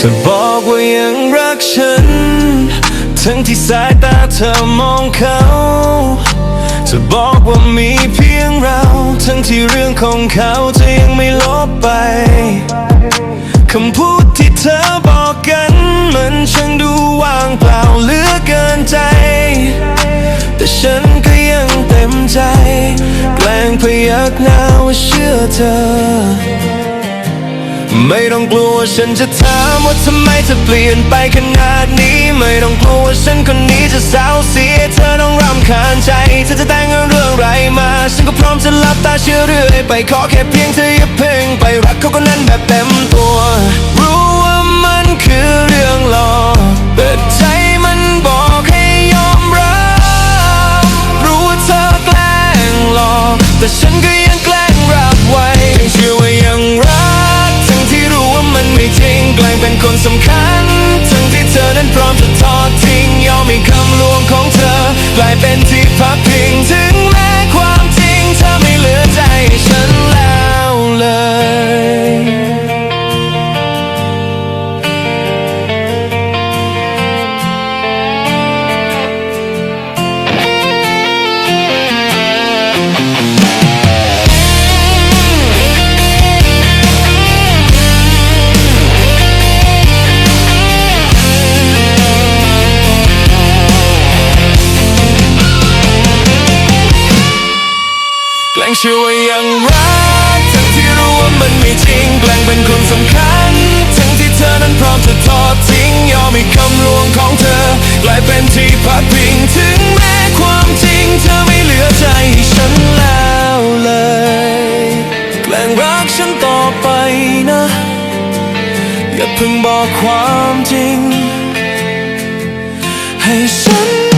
เธอบอกว่ายังรักฉัน ทั้งที่สายตาเธอมองเขาเธอบอกว่ามีเพียงเรา ทั้งที่เรื่องของเขาเธอยังไม่ลบไปคำพูดที่เธอบอกกันมันช่างดูว่างเปล่าเหลือเกินใจ แต่ฉันก็ยังเต็มใจ แกล้งพยักหน้าว่าเชื่อเธอ ไม่ต้องกลัวฉันจะถามว่าทำไมเธอเปลี่ยนไปขนาดนี้ ไม่ต้องกลัวว่าฉันคนนี้จะเศร้าเสียเธอต้องรำคาญใจเธอจะแต่งเรื่องไรมา ฉันก็พร้อมจะหลับตาเชื่อเรื่อยไปขอแค่เพียงเธออย่าเพ่งไปรักเขาคนนั้นแบบเต็ม แกล้งเชื่อว่ายังรักทั้งที่รู้ว่ามันไม่จริงแกล้งเป็นคนสำคัญ ทั้งที่เธอนั้นพร้อมจะทอดทิ้งยอมให้คำลวงของเธอกลายเป็นที่พักพิงถึงแม้ความจริง เธอไม่เหลือใจให้ฉันแล้วเลย แกล้งรักฉันต่อไปนะ อย่าเพิ่งบอกความจริง ให้ฉัน